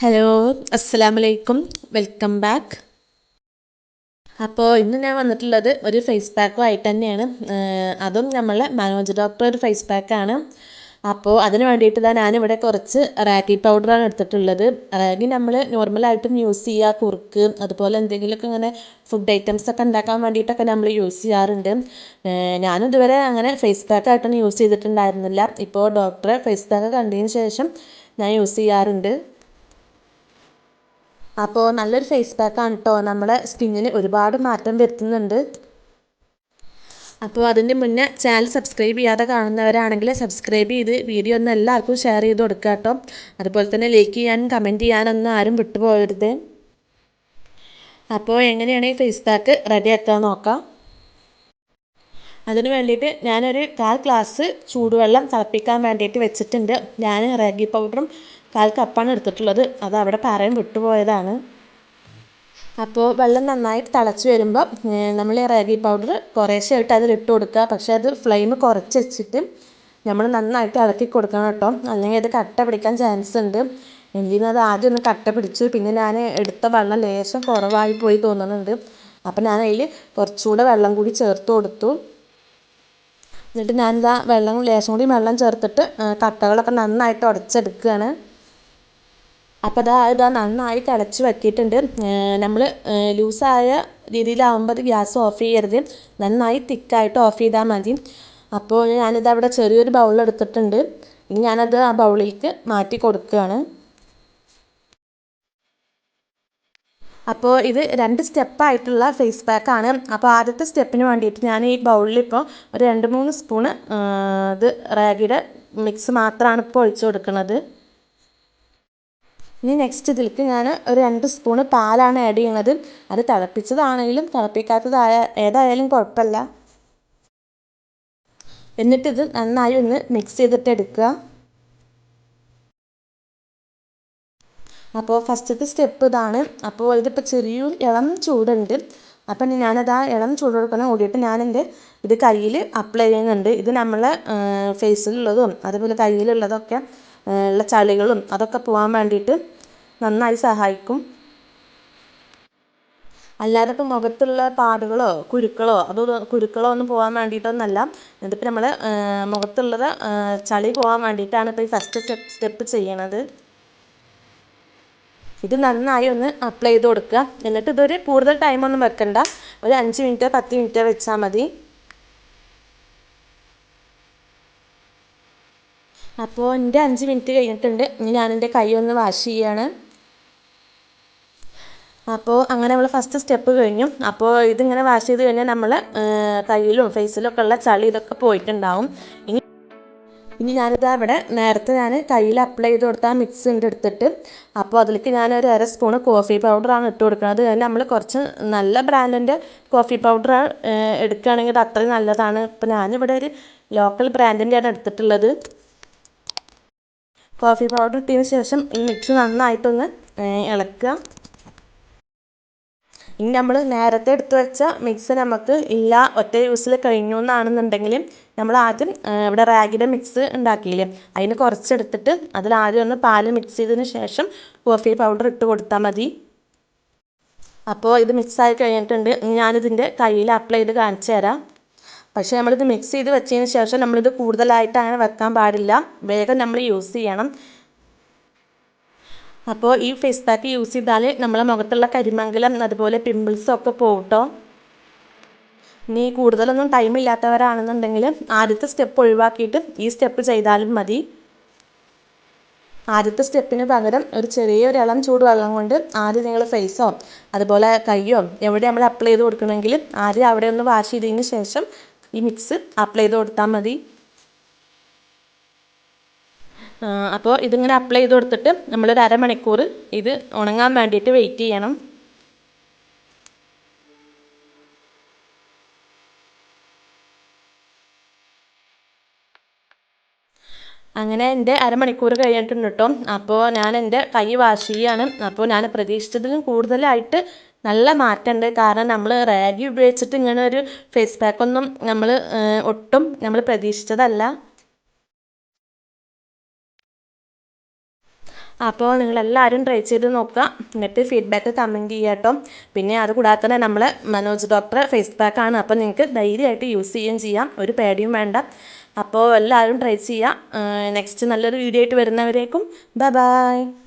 Hello അസ്സലാമു അലൈക്കും welcome back അപ്പോൾ ഇന്ന് ഞാൻ വന്നിട്ടുള്ളത് ഒരു ഫേസ് പാക്കുമായിട്ട് തന്നെയാണ്. അതും നമ്മളെ മനോജ് ഡോക്ടർ ഒരു ഫേസ് പാക്കാണ് അപ്പോൾ അതിന് വേണ്ടിയിട്ട് തന്നെ ഞാനിവിടെ കുറച്ച് റാഗി പൗഡറാണ് എടുത്തിട്ടുള്ളത്. റാഗി നമ്മൾ നോർമലായിട്ടും യൂസ് ചെയ്യുക കുറുക്ക് അതുപോലെ എന്തെങ്കിലുമൊക്കെ ഇങ്ങനെ ഫുഡ് ഐറ്റംസ് ഒക്കെ ഉണ്ടാക്കാൻ വേണ്ടിയിട്ടൊക്കെ നമ്മൾ യൂസ് ചെയ്യാറുണ്ട്. ഞാനും ഇതുവരെ അങ്ങനെ ഫേസ് പാക്കായിട്ടൊന്നും യൂസ് ചെയ്തിട്ടുണ്ടായിരുന്നില്ല. ഇപ്പോൾ ഡോക്ടറെ ഫേസ് പാക്ക് കണ്ടതിന് ശേഷം ഞാൻ യൂസ് ചെയ്യാറുണ്ട്. അപ്പോൾ നല്ലൊരു ഫേസ് പാക്കാണ് കേട്ടോ നമ്മുടെ സ്കിന്നിന് ഒരുപാട് മാറ്റം വരുത്തുന്നുണ്ട്. അപ്പോൾ അതിന്റെ മുന്നേ ചാനൽ സബ്സ്ക്രൈബ് ചെയ്യാതെ കാണുന്നവരാണെങ്കിൽ സബ്സ്ക്രൈബ് ചെയ്ത് വീഡിയോ ഒന്ന് എല്ലാവർക്കും ഷെയർ ചെയ്ത് കൊടുക്കുക കേട്ടോ അതുപോലെ തന്നെ ലൈക്ക് ചെയ്യാനും കമന്റ് ചെയ്യാനൊന്നും ആരും വിട്ടുപോകരുത്. അപ്പോൾ എങ്ങനെയാണ് ഈ ഫേസ് പാക്ക് റെഡിയാക്കാൻ നോക്കാം. അതിന് വേണ്ടിയിട്ട് ഞാനൊരു കാൽ ഗ്ലാസ് ചൂടുവെള്ളം തിളപ്പിക്കാൻ വേണ്ടിയിട്ട് വെച്ചിട്ടുണ്ട്. ഞാൻ റാഗി പൗഡറും കാൽ കപ്പാണ് എടുത്തിട്ടുള്ളത്. അത് അവിടെ പാറയിൽ വിട്ടുപോയതാണ്. അപ്പോൾ വെള്ളം നന്നായിട്ട് തിളച്ച് വരുമ്പോൾ നമ്മൾ ഈ റാഗി പൗഡർ കുറേശ്ശെ ആയിട്ട് അതിൽ ഇട്ട് കൊടുക്കുക. പക്ഷേ അത് ഫ്ലെയിം കുറച്ച് വെച്ചിട്ട് നമ്മൾ നന്നായിട്ട് ഇളക്കി കൊടുക്കണം കേട്ടോ. അല്ലെങ്കിൽ അത് കട്ട പിടിക്കാൻ ചാൻസ് ഉണ്ട്. എന്തിനും അത് ആദ്യം ഒന്ന് കട്ട പിടിച്ചു. പിന്നെ ഞാൻ എടുത്ത വെള്ളം ലേശം കുറവായി പോയി തോന്നുന്നുണ്ട്. അപ്പം ഞാൻ അതിൽ കുറച്ചുകൂടെ വെള്ളം കൂടി ചേർത്ത് കൊടുത്തു. എന്നിട്ട് ഞാനിതാ വെള്ളം ലേശം കൂടി വെള്ളം ചേർത്തിട്ട് കട്ടകളൊക്കെ നന്നായിട്ട് ഉടച്ചെടുക്കുകയാണ്. അപ്പോൾ അതാ ഇതാ നന്നായി തിളച്ച് വറ്റിയിട്ടുണ്ട്. നമ്മൾ ലൂസായ രീതിയിലാവുമ്പോൾ അത് ഗ്യാസ് ഓഫ് ചെയ്യരുത്. നന്നായി തിക്കായിട്ട് ഓഫ് ചെയ്താൽ മതി. അപ്പോൾ ഞാനിത് അവിടെ ചെറിയൊരു ബൗൾ എടുത്തിട്ടുണ്ട്. ഇനി ഞാനത് ആ ബൗളിലേക്ക് മാറ്റി കൊടുക്കുകയാണ്. അപ്പോൾ ഇത് രണ്ട് സ്റ്റെപ്പായിട്ടുള്ള ഫേസ് പാക്കാണ് അപ്പോൾ ആദ്യത്തെ സ്റ്റെപ്പിന് വേണ്ടിയിട്ട് ഞാൻ ഈ ബൗളിൽ ഇപ്പോൾ ഒരു രണ്ട് മൂന്ന് സ്പൂണ് ഇത് റാഗിയുടെ മിക്സ് മാത്രമാണ് ഇപ്പോൾ ഒഴിച്ച് കൊടുക്കുന്നത്. ഇനി നെക്സ്റ്റ് ഇതിലേക്ക് ഞാൻ ഒരു രണ്ട് സ്പൂണ് പാലാണ് ആഡ് ചെയ്യുന്നത് അത് തിളപ്പിച്ചതാണെങ്കിലും തിളപ്പിക്കാത്തതായ ഏതായാലും കുഴപ്പമില്ല. എന്നിട്ടിത് നന്നായി ഒന്ന് മിക്സ് ചെയ്തിട്ട് എടുക്കുക. അപ്പോൾ ഫസ്റ്റത്തെ സ്റ്റെപ്പ് ഇതാണ്. അപ്പോൾ ഇതിപ്പോൾ ചെറിയൊരു ഇളം ചൂടുണ്ട്. അപ്പം ഞാനത് ആ ഇളം ചൂട് കൊടുക്കുന്ന കൂടിയിട്ട് ഞാൻ എന്റെ ഇത് കയ്യിൽ അപ്ലൈ ചെയ്യുന്നുണ്ട്. ഇത് നമ്മളെ ഫേസിലുള്ളതും അതുപോലെ കയ്യിലുള്ളതൊക്കെ ഉള്ള ചളികളും അതൊക്കെ പോകാൻ വേണ്ടിയിട്ട് നന്നായി സഹായിക്കും. അല്ലാതെ ഇപ്പം മുഖത്തുള്ള പാടുകളോ കുരുക്കളോ അതോ കുരുക്കളോ ഒന്നും പോകാൻ വേണ്ടിയിട്ടൊന്നുമല്ല ഇതിപ്പോൾ നമ്മൾ മുഖത്തുള്ളത് ചളി പോകാൻ വേണ്ടിയിട്ടാണ് ഇപ്പോൾ ഈ ഫസ്റ്റ് സ്റ്റെപ്പ് ചെയ്യണത്. ഇത് നന്നായി ഒന്ന് അപ്ലൈ ചെയ്ത് കൊടുക്കുക. എന്നിട്ട് ഇതൊരു കൂടുതൽ ടൈമൊന്നും വെക്കണ്ട. ഒരു അഞ്ച് മിനിറ്റോ പത്ത് മിനിറ്റോ വെച്ചാൽ മതി. അപ്പോൾ എന്റെ അഞ്ച് മിനിറ്റ് കഴിഞ്ഞിട്ടുണ്ട്. ഇനി ഞാനെന്റെ കൈ ഒന്ന് വാഷ് ചെയ്യാണ്. അപ്പോൾ അങ്ങനെ നമ്മൾ ഫസ്റ്റ് സ്റ്റെപ്പ് കഴിഞ്ഞു. അപ്പോൾ ഇതിങ്ങനെ വാഷ് ചെയ്ത് കഴിഞ്ഞാൽ നമ്മൾ കയ്യിലും ഫേസിലും ഒക്കെ ഉള്ള ചളി ഇതൊക്കെ പോയിട്ടുണ്ടാവും. ഇനി ഇനി ഞാനിത് അവിടെ നേരത്തെ ഞാൻ കയ്യിൽ അപ്ലൈ ചെയ്ത് കൊടുത്ത മിക്സ് ഉണ്ട് എടുത്തിട്ട് അപ്പോൾ അതിലേക്ക് ഞാനൊരു അര സ്പൂണ് കോഫി പൗഡറാണ് ഇട്ട് കൊടുക്കുന്നത്. അത് നമ്മൾ കുറച്ച് നല്ല ബ്രാൻഡിന്റെ കോഫി പൗഡർ എടുക്കുകയാണെങ്കിൽ അത് അത്രയും നല്ലതാണ്. ഇപ്പോൾ ഞാനിവിടെ ഒരു ലോക്കൽ ബ്രാൻഡിന്റെയാണ് എടുത്തിട്ടുള്ളത്. കോഫി പൗഡർ ഇട്ടതിന് ശേഷം ഈ മിക്സ് നന്നായിട്ടൊന്ന് ഇളക്കുക. ഇനി നമ്മൾ നേരത്തെ എടുത്ത് വെച്ച മിക്സ് നമുക്ക് ഇല്ല ഒറ്റ യൂസിൽ കഴിഞ്ഞു എന്നാണെന്നുണ്ടെങ്കിൽ നമ്മൾ ആദ്യം ഇവിടെ റാഗിയുടെ മിക്സ് ഉണ്ടാക്കിയില്ലേ? അതിന് കുറച്ചെടുത്തിട്ട് അതിൽ ആദ്യം ഒന്ന് പാൽ മിക്സ് ചെയ്തതിന് ശേഷം കോഫി പൗഡർ ഇട്ട് കൊടുത്താൽ മതി. അപ്പോൾ ഇത് മിക്സായി കഴിഞ്ഞിട്ടുണ്ട്. ഞാനിതിന്റെ കയ്യിൽ അപ്ലൈ ചെയ്ത് കാണിച്ചു തരാം. പക്ഷേ നമ്മളിത് മിക്സ് ചെയ്ത് വെച്ചതിന് ശേഷം നമ്മളിത് കൂടുതലായിട്ട് അങ്ങനെ വെക്കാൻ പാടില്ല. വേഗം നമ്മൾ യൂസ് ചെയ്യണം. അപ്പോൾ ഈ ഫേസ് പാക്ക് യൂസ് ചെയ്താൽ നമ്മളെ മുഖത്തുള്ള കരിമംഗലം അതുപോലെ പിമ്പിൾസും ഒക്കെ പോകും കേട്ടോ ഇനി കൂടുതലൊന്നും ടൈം ഇല്ലാത്തവരാണെന്നുണ്ടെങ്കിൽ ആദ്യത്തെ സ്റ്റെപ്പ് ഒഴിവാക്കിയിട്ട് ഈ സ്റ്റെപ്പ് ചെയ്താലും മതി. ആദ്യത്തെ സ്റ്റെപ്പിന് പകരം ഒരു ചെറിയൊരു ഇളം ചൂട് വെള്ളം കൊണ്ട് ആദ്യം നിങ്ങൾ ഫേസോ അതുപോലെ കയ്യോ എവിടെ നമ്മൾ അപ്ലൈ ചെയ്ത് കൊടുക്കണമെങ്കിൽ ആദ്യം അവിടെ ഒന്ന് വാഷ് ചെയ്തതിന് ശേഷം ഈ മിക്സ് അപ്ലൈ ചെയ്ത് കൊടുത്താൽ മതി. അപ്പോൾ ഇതിങ്ങനെ അപ്ലൈ ചെയ്ത് കൊടുത്തിട്ട് നമ്മളൊരു അരമണിക്കൂർ ഇത് ഉണങ്ങാൻ വേണ്ടിയിട്ട് വെയിറ്റ് ചെയ്യണം. അങ്ങനെ എന്റെ അരമണിക്കൂർ കഴിഞ്ഞിട്ടുണ്ട് കേട്ടോ അപ്പോൾ ഞാൻ എന്റെ കൈ വാഷ് ചെയ്യാണ്. അപ്പോൾ ഞാൻ പ്രതീക്ഷിച്ചതിലും കൂടുതലായിട്ട് നല്ല മാറ്റമുണ്ട്. കാരണം നമ്മൾ റാഗി ഉപയോഗിച്ചിട്ട് ഇങ്ങനെ ഒരു ഫേസ് പാക്കൊന്നും നമ്മൾ ഒട്ടും നമ്മൾ പ്രതീക്ഷിച്ചതല്ല. അപ്പോൾ നിങ്ങളെല്ലാവരും ട്രൈ ചെയ്ത് നോക്കുക. എന്നിട്ട് ഫീഡ്ബാക്ക് കമന്റ് ചെയ്യുക കേട്ടോ. പിന്നെ അത് കൂടാതെ തന്നെ നമ്മൾ മനോജ് ഡോക്ടറെ ഫേസ് പാക്കാണ് അപ്പോൾ നിങ്ങൾക്ക് ധൈര്യമായിട്ട് യൂസ് ചെയ്യുകയും ചെയ്യാം. ഒരു പേടിയും വേണ്ട. അപ്പോൾ എല്ലാവരും ട്രൈ ചെയ്യുക. നെക്സ്റ്റ് നല്ലൊരു വീഡിയോ ആയിട്ട് വരുന്നവരേക്കും. Bye bye